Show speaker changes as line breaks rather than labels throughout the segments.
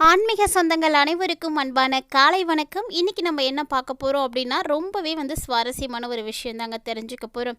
ஆன்மீக சொந்தங்கள் அனைவருக்கும் அன்பான காலை வணக்கம். இன்னைக்கு நம்ம என்ன பார்க்க போகிறோம் அப்படின்னா ரொம்பவே வந்து சுவாரஸ்யமான ஒரு விஷயம் தாங்க தெரிஞ்சுக்க போகிறோம்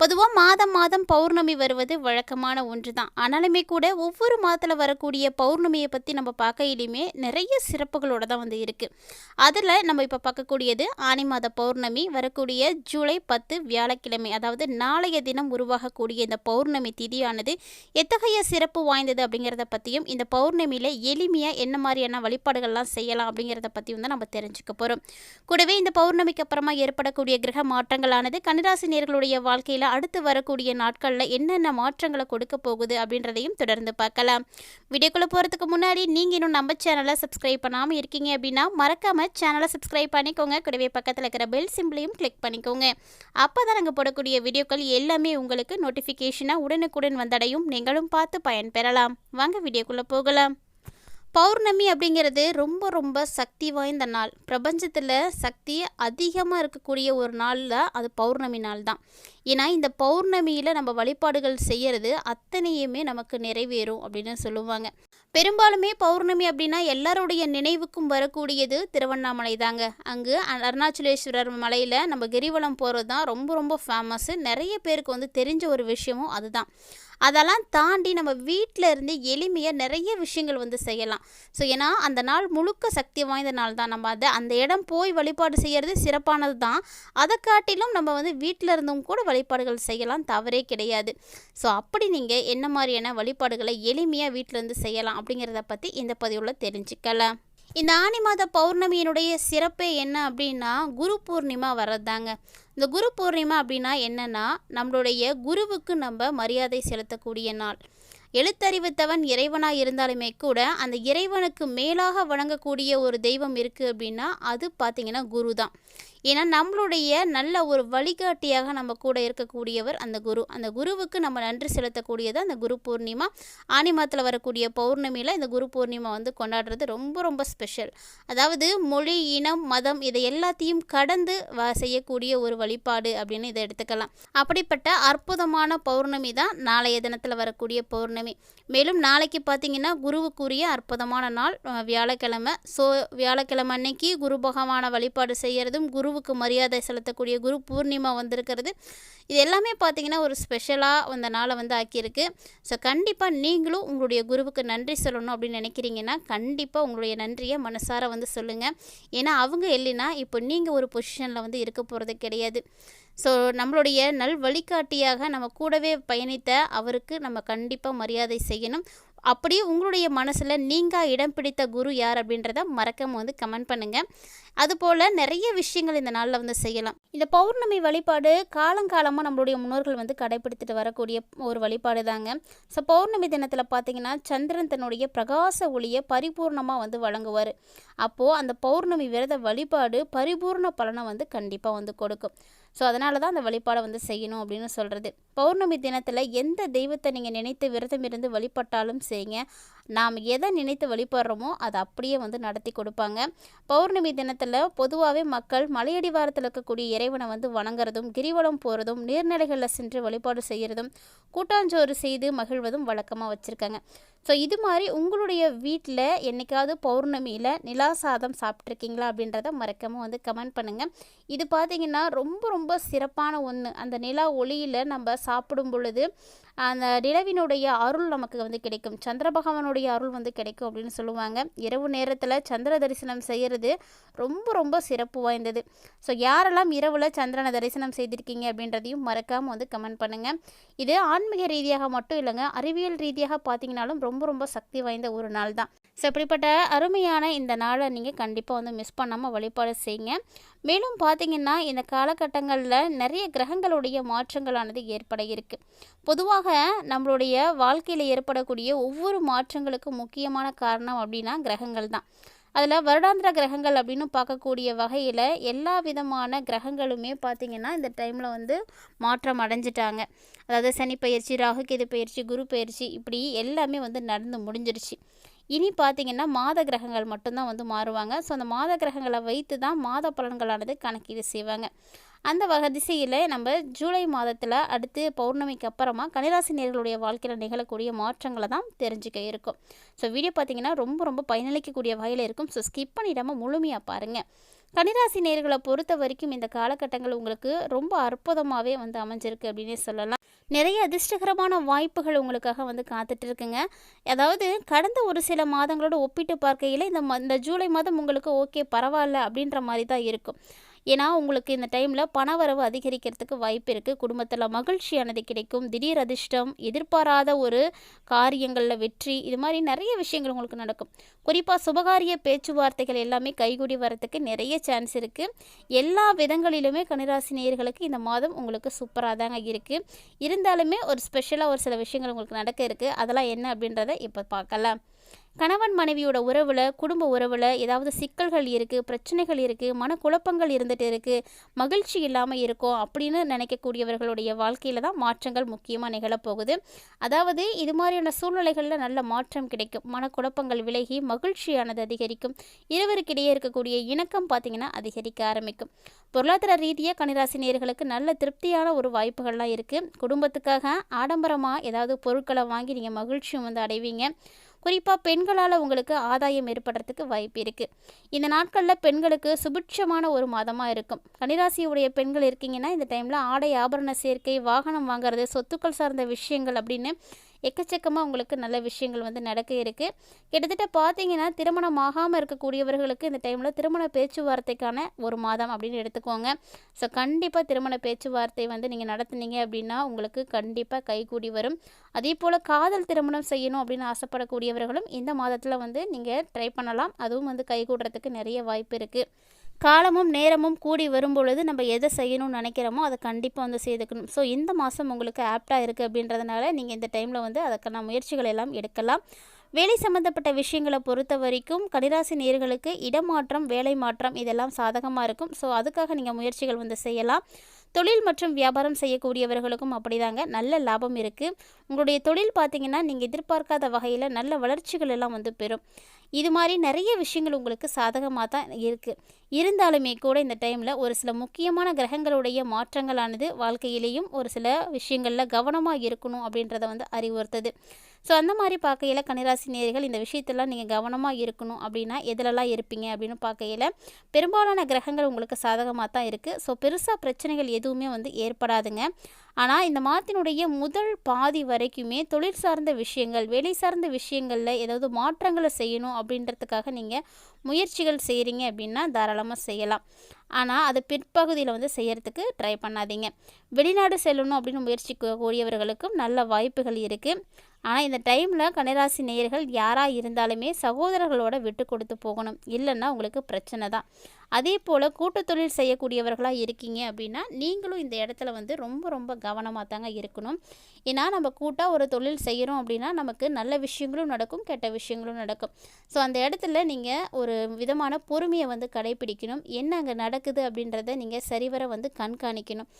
பொதுவாக மாதம் மாதம் பௌர்ணமி வருவது வழக்கமான ஒன்று தான் ஆனாலுமே கூட ஒவ்வொரு மாதத்தில் வரக்கூடிய பௌர்ணமியை பற்றி நம்ம பார்க்கையிலுமே நிறைய சிறப்புகளோட தான் வந்து இருக்குது அதில் நம்ம இப்போ பார்க்கக்கூடியது ஆனி மாத பௌர்ணமி வரக்கூடிய ஜூலை பத்து வியாழக்கிழமை அதாவது நாளைய தினம் உருவாகக்கூடிய இந்த பௌர்ணமி திதியானது எத்தகைய சிறப்பு வாய்ந்தது அப்படிங்கிறத பற்றியும் இந்த பௌர்ணமியில் எளிமையாக என்ன மாதிரியான வழிபாடுகள்லாம் செய்யலாம் அப்படிங்கிறத பற்றி வந்து நம்ம தெரிஞ்சுக்க போகிறோம் கூடவே இந்த பௌர்ணமிக்கு அப்புறமா ஏற்படக்கூடிய கிரக மாற்றங்களானது கன்னிராசி நேர்களுடைய வாழ்க்கையில் அடுத்து வரக்கூடிய நாட்களில் என்னென்ன மாற்றங்களை கொடுக்க போகுது அப்படின்றதையும் தொடர்ந்து பார்க்கலாம். வீடியோக்குள்ளே போகிறதுக்கு முன்னாடி நீங்கள் இன்னும் நம்ம சேனலை சப்ஸ்கிரைப் பண்ணாமல் இருக்கீங்க அப்படின்னா மறக்காமல் சேனலை சப்ஸ்கிரைப் பண்ணிக்கோங்க. கூடவே பக்கத்தில் இருக்கிற பெல் சிம்பிளையும் கிளிக் பண்ணிக்கோங்க. அப்போ தான் நாங்கள் போடக்கூடிய வீடியோக்கள் எல்லாமே உங்களுக்கு நோட்டிஃபிகேஷனாக உடனுக்குடன் வந்தடையும். நீங்களும் பார்த்து பயன்பெறலாம் வாங்க வீடியோக்குள்ளே போகலாம். பௌர்ணமி அப்படிங்கிறது ரொம்ப ரொம்ப சக்தி வாய்ந்த நாள். பிரபஞ்சத்தில் சக்தி அதிகமாக இருக்கக்கூடிய ஒரு நாளில் அது பௌர்ணமி நாள் தான் ஏன்னா இந்த பௌர்ணமியில் நம்ம வழிபாடுகள் செய்கிறது அத்தனையுமே நமக்கு நிறைவேறும் அப்படின்னு சொல்லுவாங்க. பெரும்பாலுமே பௌர்ணமி அப்படின்னா எல்லாருடைய நினைவுக்கும் வரக்கூடியது திருவண்ணாமலை தாங்க. அங்கு அருணாச்சலேஸ்வரர் மலையில் நம்ம கிரிவலம் போகிறது தான் ரொம்ப ரொம்ப ஃபேமஸ்ஸு நிறைய பேருக்கு வந்து தெரிஞ்ச ஒரு விஷயமும் அதுதான். அதெல்லாம் தாண்டி நம்ம வீட்டில் இருந்து எளிமையாக நிறைய விஷயங்கள் வந்து செய்யலாம். ஸோ ஏன்னா அந்த நாள் முழுக்க சக்தி வாய்ந்த நாள் தான். நம்ம அதை அந்த இடம் போய் வழிபாடு செய்கிறது சிறப்பானது தான். அதை காட்டிலும் நம்ம வந்து வீட்டில் இருந்தும் கூட வழிபாடுகள் செய்யலாம். தவறே கிடையாது. ஸோ அப்படி நீங்கள் என்ன மாதிரியான வழிபாடுகளை எளிமையாக வீட்டிலேருந்து செய்யலாம் அப்படிங்கிறத பற்றி இந்த பதிவில் தெரிஞ்சுக்கலாம். இந்த ஆனி மாத பௌர்ணமியினுடைய சிறப்பே என்ன அப்படின்னா குரு பூர்ணிமா வர்றதாங்க இந்த குரு பூர்ணிமா அப்படின்னா என்னென்னா நம்மளுடைய குருவுக்கு நம்ம மரியாதை செலுத்தக்கூடிய நாள். எழுத்தறிவித்தவன் இறைவனாக இருந்தாலுமே கூட அந்த இறைவனுக்கு மேலாக வணங்கக்கூடிய ஒரு தெய்வம் இருக்குது அப்படின்னா அது பார்த்திங்கன்னா குரு தான் ஏன்னா நம்மளுடைய நல்ல ஒரு வழிகாட்டியாக நம்ம கூட இருக்கக்கூடியவர் அந்த குரு. அந்த குருவுக்கு நம்ம நன்றி செலுத்தக்கூடியது அந்த குரு பூர்ணிமா. ஆனி மாதத்தில் வரக்கூடிய பௌர்ணமியில் இந்த குரு பூர்ணிமா வந்து கொண்டாடுறது ரொம்ப ரொம்ப ஸ்பெஷல் அதாவது மொழி இனம் மதம் இதை எல்லாத்தையும் கடந்து வ செய்யக்கூடிய ஒரு வழிபாடு அப்படின்னு இதை எடுத்துக்கலாம். அப்படிப்பட்ட அற்புதமான பௌர்ணமி தான் நாளைய தினத்தில் வரக்கூடிய பௌர்ணமி. மேலும் நாளைக்கு பார்த்தீங்கன்னா குருவுக்குரிய அற்புதமான நாள் வியாழக்கிழமை. ஸோ வியாழக்கிழமை அன்னைக்கு குரு பகவான வழிபாடு செய்கிறதும் குரு குருவுக்கு மரியாதை செலுத்தக்கூடிய குரு பூர்ணிமா வந்திருக்கிறது. இது எல்லாமே பார்த்தீங்கன்னா ஒரு ஸ்பெஷலாக அந்த நாளை வந்து ஆக்கியிருக்கு. ஸோ கண்டிப்பாக நீங்களும் உங்களுடைய குருவுக்கு நன்றி சொல்லணும் அப்படின்னு நினைக்கிறீங்கன்னா கண்டிப்பாக உங்களுடைய நன்றியை மனசார வந்து சொல்லுங்கள் ஏன்னா அவங்க இல்லைன்னா இப்போ நீங்கள் ஒரு பொசிஷனில் வந்து இருக்க போகிறது கிடையாது. ஸோ நம்மளுடைய நல் வழிகாட்டியாக நம்ம கூடவே பயணித்த அவருக்கு நம்ம கண்டிப்பாக மரியாதை செய்யணும். அப்படியே உங்களுடைய மனசில் நீங்கள் இடம் பிடித்த குரு யார் அப்படின்றத மறக்காமல் வந்து கமெண்ட் பண்ணுங்கள் அதுபோல் நிறைய விஷயங்கள் இந்த நாளில் வந்து செய்யலாம். இந்த பௌர்ணமி வழிபாடு காலங்காலமாக நம்மளுடைய முன்னோர்கள் வந்து கடைபிடித்துட்டு வரக்கூடிய ஒரு வழிபாடு தாங்க. ஸோ பௌர்ணமி தினத்தில் பார்த்தீங்கன்னா சந்திரன் தன்னுடைய பிரகாச ஒளியை பரிபூர்ணமாக வந்து வழங்குவார். அப்போது அந்த பௌர்ணமி விரத வழிபாடு பரிபூர்ண பலனை வந்து கண்டிப்பாக வந்து கொடுக்கும். ஸோ அதனால தான் அந்த வழிபாடை வந்து செய்யணும் அப்படின்னு சொல்கிறது பௌர்ணமி தினத்தில் எந்த தெய்வத்தை நீங்கள் நினைத்து விரதம் இருந்து வழிபட்டாலும் செய்யுங்க. நாம் எதை நினைத்து வழிபடுறோமோ அதை அப்படியே வந்து நடத்தி கொடுப்பாங்க. பௌர்ணமி தினத்தில் பொதுவாகவே மக்கள் மலையடிவாரத்தில் இருக்கக்கூடிய இறைவனை வந்து வணங்குறதும் கிரிவலம் போகிறதும் நீர்நிலைகளில் சென்று வழிபாடு செய்கிறதும் கூட்டாஞ்சோறு செய்து மகிழ்வதும் வழக்கமாக வச்சுருக்காங்க. ஸோ இது மாதிரி உங்களுடைய வீட்டில் என்னைக்காவது பௌர்ணமியில் நிலா சாதம் சாப்பிட்ருக்கீங்களா அப்படின்றத மறக்காமல் வந்து கமெண்ட் பண்ணுங்கள் இது பார்த்திங்கன்னா ரொம்ப ரொம்ப சிறப்பான ஒன்று அந்த நிலா ஒளியில் நம்ம சாப்பிடும் பொழுது அந்த நிலவினுடைய அருள் நமக்கு வந்து கிடைக்கும். சந்திர பகவானுடைய அருள் வந்து கிடைக்கும் அப்படின்னு சொல்லுவாங்க. இரவு நேரத்தில் சந்திர தரிசனம் செய்கிறது ரொம்ப ரொம்ப சிறப்பு வாய்ந்தது. ஸோ யாரெல்லாம் இரவில் சந்திரனை தரிசனம் செய்திருக்கீங்க அப்படின்றதையும் மறக்காமல் வந்து கமெண்ட் பண்ணுங்கள் இது ஆன்மீக ரீதியாக மட்டும் இல்லைங்க அறிவியல் ரீதியாக பார்த்தீங்கனாலும் ரொம்ப ரொம்ப சக்தி வாய்ந்த ஒரு நாள் தான். ஸோ இப்படிப்பட்ட அருமையான இந்த நாளை நீங்கள் கண்டிப்பாக வந்து மிஸ் பண்ணாமல் வழிபாடு செய்யுங்க. மேலும் பார்த்தீங்கன்னா இந்த காலகட்டங்களில் நிறைய கிரகங்களுடைய மாற்றங்களானது ஏற்பட இருக்குது பொதுவாக நம்மளுடைய வாழ்க்கையில் ஏற்படக்கூடிய ஒவ்வொரு மாற்றங்களுக்கும் முக்கியமான காரணம் அப்படின்னா கிரகங்கள் தான். அதில் வருடாந்திர கிரகங்கள் அப்படின்னு பார்க்கக்கூடிய வகையில் எல்லா விதமான கிரகங்களுமே பார்த்திங்கன்னா இந்த டைமில் வந்து மாற்றம் அடைஞ்சிட்டாங்க. அதாவது சனி பயிற்சி ராகு கேது பயிற்சி குரு பயிற்சி இப்படி எல்லாமே வந்து நடந்து முடிஞ்சிருச்சு. இனி பார்த்தீங்கன்னா மாத கிரகங்கள் மட்டும்தான் வந்து மாறுவாங்க. ஸோ அந்த மாத கிரகங்களை வைத்து தான் மாத பலன்களானது கணக்கீடு செய்வாங்க. அந்த வகை திசையில் நம்ம ஜூலை மாதத்தில் அடுத்து பௌர்ணமிக்கு அப்புறமா கனிராசி நேர்களுடைய வாழ்க்கையில் நிகழக்கூடிய மாற்றங்களை தான் தெரிஞ்சுக்க இருக்கும். ஸோ வீடியோ பார்த்தீங்கன்னா ரொம்ப ரொம்ப பயனளிக்கக்கூடிய வகையில் இருக்கும். ஸோ ஸ்கிப் பண்ணிடாமல் முழுமையாக பாருங்கள் கனிராசி நேர்களை பொறுத்த வரைக்கும் இந்த காலகட்டங்கள் உங்களுக்கு ரொம்ப அற்புதமாகவே வந்து அமைஞ்சிருக்கு அப்படின்னே சொல்லலாம். நிறைய அதிர்ஷ்டகரமான வாய்ப்புகள் உங்களுக்காக வந்து காத்துட்டு இருக்குங்க அதாவது கடந்த ஒரு சில மாதங்களோட ஒப்பிட்டு பார்க்கையில் இந்த இந்த ஜூலை மாதம் உங்களுக்கு ஓகே பரவாயில்ல அப்படின்ற மாதிரி தான் இருக்கும். ஏன்னா உங்களுக்கு இந்த டைமில் பணவரவு அதிகரிக்கிறதுக்கு வாய்ப்பு இருக்குது குடும்பத்தில் மகிழ்ச்சியானது கிடைக்கும். திடீர் அதிர்ஷ்டம் எதிர்பாராத ஒரு காரியங்களில் வெற்றி இது மாதிரி நிறைய விஷயங்கள் உங்களுக்கு நடக்கும். குறிப்பாக சுபகாரிய பேச்சுவார்த்தைகள் எல்லாமே கைகூடி வரத்துக்கு நிறைய சான்ஸ் இருக்குது எல்லா விதங்களிலுமே கனிராசி நேயர்களுக்கு இந்த மாதம் உங்களுக்கு சூப்பராக தாங்க இருக்குது இருந்தாலுமே ஒரு ஸ்பெஷலாக ஒரு சில விஷயங்கள் உங்களுக்கு நடக்க இருக்குது அதெல்லாம் என்ன அப்படின்றத இப்போ பார்க்கலாம். கணவன் மனைவியோட உறவில் குடும்ப உறவில் ஏதாவது சிக்கல்கள் இருக்குது பிரச்சனைகள் இருக்குது மனக்குழப்பங்கள் இருந்துகிட்டு இருக்குது மகிழ்ச்சி இல்லாமல் இருக்கும் அப்படின்னு நினைக்கக்கூடியவர்களுடைய வாழ்க்கையில் தான் மாற்றங்கள் முக்கியமாக நிகழப்போகுது. அதாவது இது மாதிரியான சூழ்நிலைகளில் நல்ல மாற்றம் கிடைக்கும். மனக்குழப்பங்கள் விலகி மகிழ்ச்சியானது அதிகரிக்கும். இருவருக்கிடையே இருக்கக்கூடிய இணக்கம் பார்த்திங்கன்னா அதிகரிக்க ஆரம்பிக்கும். பொருளாதார ரீதியாக கணிராசினியர்களுக்கு நல்ல திருப்தியான ஒரு வாய்ப்புகள்லாம் இருக்குது குடும்பத்துக்காக ஆடம்பரமாக ஏதாவது பொருட்களை வாங்கி நீங்கள் மகிழ்ச்சியும் வந்து அடைவீங்க. குறிப்பாக பெண்களால் உங்களுக்கு ஆதாயம் ஏற்படுறதுக்கு வாய்ப்பு இருக்குது இந்த நாட்களில் பெண்களுக்கு சுபிட்சமான ஒரு மாதமாக இருக்கும். கன்னிராசியுடைய பெண்கள் இருக்கீங்கன்னா இந்த டைமில் ஆடை ஆபரண சேர்க்கை வாகனம் வாங்குறது சொத்துக்கள் சார்ந்த விஷயங்கள் அப்படின்னு எக்கச்சக்கமாக உங்களுக்கு நல்ல விஷயங்கள் வந்து நடக்க இருக்குது கிட்டத்தட்ட பார்த்தீங்கன்னா திருமணம் ஆகாமல் இருக்கக்கூடியவர்களுக்கு இந்த டைமில் திருமண பேச்சுவார்த்தைக்கான ஒரு மாதம் அப்படின்னு எடுத்துக்கோங்க. ஸோ கண்டிப்பாக திருமண பேச்சுவார்த்தை வந்து நீங்கள் நடத்துனீங்க அப்படின்னா உங்களுக்கு கண்டிப்பாக கைகூடி வரும். அதே போல் காதல் திருமணம் செய்யணும் அப்படின்னு ஆசைப்படக்கூடியவர்களும் இந்த மாதத்தில் வந்து நீங்கள் ட்ரை பண்ணலாம். அதுவும் வந்து கைகூடுறதுக்கு நிறைய வாய்ப்பு இருக்குது காலமும் நேரமும் கூடி வரும்பொழுது நம்ம எதை செய்யணும்னு நினைக்கிறோமோ அதை கண்டிப்பாக வந்து செய்துக்கணும். ஸோ இந்த மாதம் உங்களுக்கு ஆப்டாக இருக்குது அப்படின்றதுனால நீங்கள் இந்த டைமில் வந்து அதுக்கான முயற்சிகள் எல்லாம் எடுக்கலாம். வேலை சம்மந்தப்பட்ட விஷயங்களை பொறுத்த வரைக்கும் கடிராசி நேர்களுக்கு இடமாற்றம் வேலை மாற்றம் இதெல்லாம் சாதகமாக இருக்கும். ஸோ அதுக்காக நீங்கள் முயற்சிகள் வந்து செய்யலாம். தொழில் மற்றும் வியாபாரம் செய்யக்கூடியவர்களுக்கும் அப்படிதாங்க. நல்ல லாபம் இருக்குது உங்களுடைய தொழில் பார்த்தீங்கன்னா நீங்கள் எதிர்பார்க்காத வகையில் நல்ல வளர்ச்சிகள் எல்லாம் வந்து பெறும். இது மாதிரி நிறைய விஷயங்கள் உங்களுக்கு சாதகமாக தான் இருக்குது இருந்தாலுமே கூட இந்த டைமில் ஒரு சில முக்கியமான கிரகங்களுடைய மாற்றங்களானது வாழ்க்கையிலேயும் ஒரு சில விஷயங்களில் கவனமாக இருக்கணும் அப்படின்றத வந்து அறிவுறுத்துது. ஸோ அந்த மாதிரி பார்க்கையில் கன்னிராசி நேர்கள் இந்த விஷயத்தெல்லாம் நீங்கள் கவனமாக இருக்கணும். அப்படின்னா எதிலெல்லாம் இருப்பீங்க? அப்படின்னு பார்க்கையில் பெரும்பாலான கிரகங்கள் உங்களுக்கு சாதகமாக தான் இருக்குது ஸோ பெருசாக பிரச்சனைகள் எதுவுமே வந்து ஏற்படாதுங்க. ஆனால் இந்த மாதத்தினுடைய முதல் பாதி வரைக்குமே தொழில் சார்ந்த விஷயங்கள் வேலை சார்ந்த விஷயங்களில் ஏதாவது மாற்றங்களை செய்யணும் அப்படின்றதுக்காக நீங்கள் முயற்சிகள் செய்கிறீங்க அப்படின்னா தாராளமாக செய்யலாம். ஆனால் அது பிற்பகுதியில் வந்து செய்யறதுக்கு ட்ரை பண்ணாதீங்க. வெளிநாடு செல்லணும் அப்படின்னு முயற்சி கூடியவர்களுக்கும் நல்ல வாய்ப்புகள் இருக்குது ஆனால் இந்த டைமில் கன்னிராசி நேயர்கள் யாராக இருந்தாலுமே சகோதரர்களோட விட்டு கொடுத்து போகணும். இல்லைன்னா உங்களுக்கு பிரச்சனை தான். அதே போல் கூட்டத்தொழில் செய்யக்கூடியவர்களாக இருக்கீங்க அப்படின்னா நீங்களும் இந்த இடத்துல வந்து ரொம்ப ரொம்ப கவனமாக தாங்க இருக்கணும். ஏன்னா நம்ம கூட்டாக ஒரு தொழில் செய்கிறோம் அப்படின்னா நமக்கு நல்ல விஷயங்களும் நடக்கும் கெட்ட விஷயங்களும் நடக்கும். ஸோ அந்த இடத்துல நீங்கள் ஒரு விதமான பொறுமையை வந்து கடைபிடிக்கணும். என்ன அங்கே நடக்குது அப்படின்றத நீங்கள் சரிவர வந்து கண்காணிக்கணும்.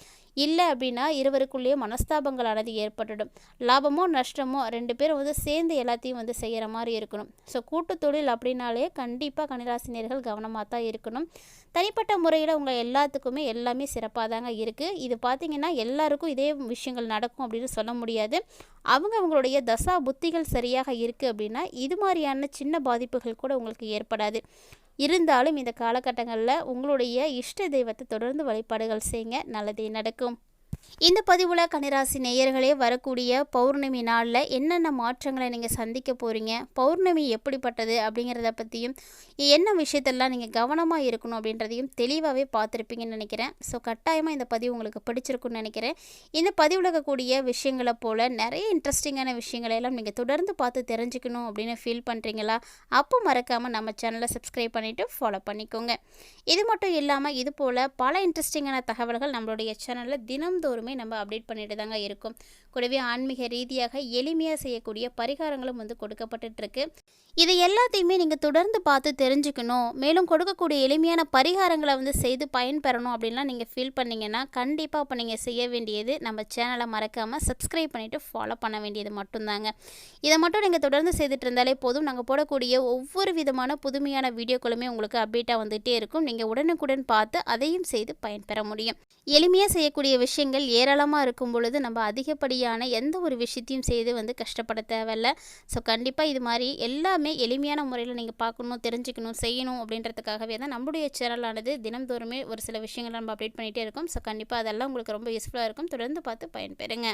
இல்லை அப்படின்னா இருவருக்குள்ளேயே மனஸ்தாபங்களானது ஏற்பட்டுடும். லாபமோ நஷ்டமோ ரெண்டு பேரும் வந்து சேர்ந்து எல்லாத்தையும் வந்து செய்கிற மாதிரி இருக்கணும். ஸோ கூட்டு தொழில் அப்படின்னாலே கண்டிப்பாக கணிராசினியர்கள் கவனமாக தான் இருக்கணும். தனிப்பட்ட முறையில் உங்கள் எல்லாத்துக்குமே எல்லாமே சிறப்பாக தாங்க இருக்குது இது பார்த்திங்கன்னா எல்லாருக்கும் இதே விஷயங்கள் நடக்கும் அப்படின்னு சொல்ல முடியாது. அவங்க அவங்களுடைய தசா புத்திகள் சரியாக இருக்குது அப்படின்னா இது மாதிரியான சின்ன பாதிப்புகள் கூட உங்களுக்கு ஏற்படாது. இருந்தாலும் இந்த காலகட்டங்களில் உங்களுடைய இஷ்ட தெய்வத்தை தொடர்ந்து வழிபாடுகள் செய்யுங்க நல்லதே நடக்கும். இந்த பதிவில் கன்னிராசி நேயர்களே வரக்கூடிய பௌர்ணமி நாளில் என்னென்ன மாற்றங்களை நீங்கள் சந்திக்க போகிறீங்க பௌர்ணமி எப்படிப்பட்டது அப்படிங்கிறத பற்றியும் என்ன விஷயத்தெல்லாம் நீங்கள் கவனமாக இருக்கணும் அப்படின்றதையும் தெளிவாகவே பார்த்துருப்பீங்கன்னு நினைக்கிறேன். ஸோ கட்டாயமாக இந்த பதிவு உங்களுக்கு பிடிச்சிருக்குன்னு நினைக்கிறேன். இந்த பதிவில் இருக்கக்கூடிய விஷயங்களை போல் நிறைய இன்ட்ரெஸ்டிங்கான விஷயங்களை எல்லாம் நீங்கள் தொடர்ந்து பார்த்து தெரிஞ்சுக்கணும் அப்படின்னு ஃபீல் பண்ணுறீங்களா அப்போ மறக்காமல் நம்ம சேனலை சப்ஸ்கிரைப் பண்ணிவிட்டு ஃபாலோ பண்ணிக்கோங்க. இது மட்டும் இல்லாமல் இது போல் பல இன்ட்ரெஸ்டிங்கான தகவல்கள் நம்மளுடைய சேனலில் தினம்தோறுமே நம்ம அப்டேட் பண்ணிட்டு தாங்க இருக்கும். கூடவே ஆன்மீக ரீதியாக எளிமையாக செய்யக்கூடிய பரிகாரங்களும் வந்து கொடுக்கப்பட்டுருக்கு இது எல்லாத்தையுமே நீங்கள் தொடர்ந்து பார்த்து தெரிஞ்சுக்கணும். மேலும் கொடுக்கக்கூடிய எளிமையான பரிகாரங்களை வந்து செய்து பயன்பெறணும் அப்படின்லாம் நீங்கள் ஃபீல் பண்ணீங்கன்னா கண்டிப்பாக அப்போ நீங்கள் செய்ய வேண்டியது நம்ம சேனலை மறக்காமல் சப்ஸ்கிரைப் பண்ணிவிட்டு ஃபாலோ பண்ண வேண்டியது மட்டும்தாங்க. இதை மட்டும் நீங்கள் தொடர்ந்து செய்துட்டு இருந்தாலே போதும். நாங்கள் போடக்கூடிய ஒவ்வொரு விதமான புதுமையான வீடியோக்களுமே உங்களுக்கு அப்டேட்டாக வந்துகிட்டே இருக்கும். நீங்கள் உடனுக்குடன் பார்த்து அதையும் செய்து பயன்பெற முடியும். எளிமையாக செய்யக்கூடிய விஷயங்கள் ஏராளமாக இருக்கும் பொழுது நம்ம அதிகப்படியான எந்த ஒரு விஷயத்தையும் செய்து வந்து கஷ்டப்பட தேவையில்ல. ஸோ கண்டிப்பாக இது மாதிரி எல்லா எல்லாமே எளிமையான முறையில் நீங்கள் பார்க்கணும் தெரிஞ்சுக்கணும் செய்யணும் அப்படின்றதுக்காகவே தான் நம்முடைய சேனலானது தினம்தோறுமே ஒரு சில விஷயங்களை நம்ம அப்டேட் பண்ணிகிட்டே இருக்கோம். ஸோ கண்டிப்பாக அதெல்லாம் உங்களுக்கு ரொம்ப யூஸ்ஃபுல்லாக இருக்கும். தொடர்ந்து பார்த்து பயன்பெறுங்க.